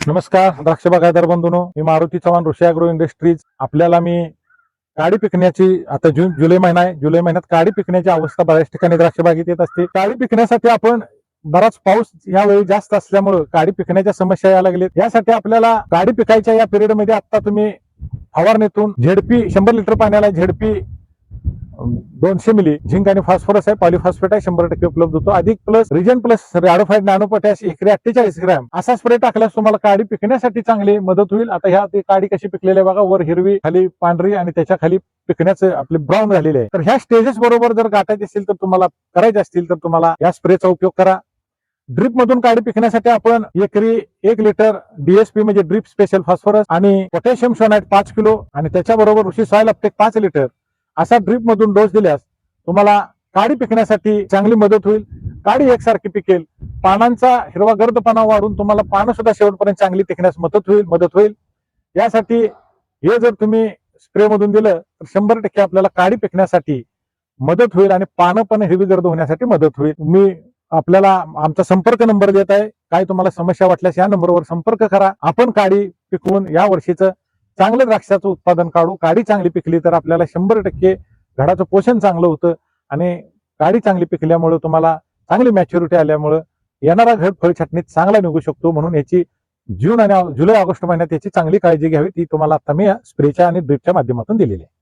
नमस्कार द्राक्ष बागायदार बंधूनो मी मारुती चव्हाण ऋषी अॅग्रो इंडस्ट्रीज. आपल्याला मी काडी पिकण्याची आता जून जुलै महिना आहे. जुलै महिन्यात काडी पिकण्याची अवस्था बऱ्याच ठिकाणी द्राक्ष बागेत येत असते. काडी पिकण्यासाठी आपण बराच पाऊस यावेळी जास्त असल्यामुळं काडी पिकण्याच्या समस्या यायला लागलेत यासाठी आपल्याला काडी पिकायच्या या पिरियडमध्ये आता तुम्ही फवारणीतून झेडपी शंभर लिटर पाण्याला झेडपी दोनशे मिली झिंक आणि फॉस्फरस आहे पॉलिफॉस्फेट आहे शंभर टक्के उपलब्ध होतो. अधिक प्लस रिजन प्लस रॅडोफाईड नॅनो पोटॅश एकरी अठ्ठेचाळीस ग्रॅम. असा स्प्रे टाकल्यास तुम्हाला काडी पिकण्यासाठी चांगली मदत होईल. आता ह्या काडी कशी पिकलेली बघा वर हिरवी खाली पांढरी आणि त्याच्याखाली पिकण्याचे आपले ब्राऊन झालेले आहे. तर ह्या स्टेजेस बरोबर जर गाठायचे असतील तर तुम्हाला करायचे असतील तर तुम्हाला या स्प्रेचा उपयोग करा. ड्रिप मधून काडी पिकण्यासाठी आपण एकरी एक लिटर डीएसपी म्हणजे ड्रिप स्पेशल फॉस्फरस आणि पोटॅशियम सोनाईट पाच किलो आणि त्याच्याबरोबर ऋषी सॉयल अपटेक पाच लिटर असा ड्रीप मधून डोस दिल्यास तुम्हाला काडी पिकण्यासाठी चांगली मदत होईल. काडी एकसारखी पिकेल. पानांचा हिरवा गर्दपणा वाढून तुम्हाला पानं सुद्धा शेवटपर्यंत चांगली टिकण्यास मदत होईल मदत होईल. यासाठी हे जर तुम्ही स्प्रे मधून दिलं तर शंभर टक्के आपल्याला काडी पिकण्यासाठी मदत होईल आणि पानं पण हिरवी गर्द होण्यासाठी मदत होईल. मी आपल्याला आमचा संपर्क नंबर देत आहे. काय तुम्हाला समस्या वाटल्यास या नंबरवर संपर्क करा. आपण काडी पिकवून या वर्षीचं चांगलं द्राक्षाचं उत्पादन काढू काडी चांगली पिकली तर आपल्याला शंभर टक्के घडाचं पोषण चांगलं होतं आणि काडी चांगली पिकल्यामुळे तुम्हाला चांगली मॅच्युरिटी आल्यामुळं येणारा घड फळ छाटणीत चांगला निघू शकतो म्हणून याची जून आणि जुलै ऑगस्ट महिन्यात याची चांगली काळजी घ्यावी ती तुम्हाला आता मी स्प्रेच्या आणि ड्रिपच्या माध्यमातून दिलेली आहे.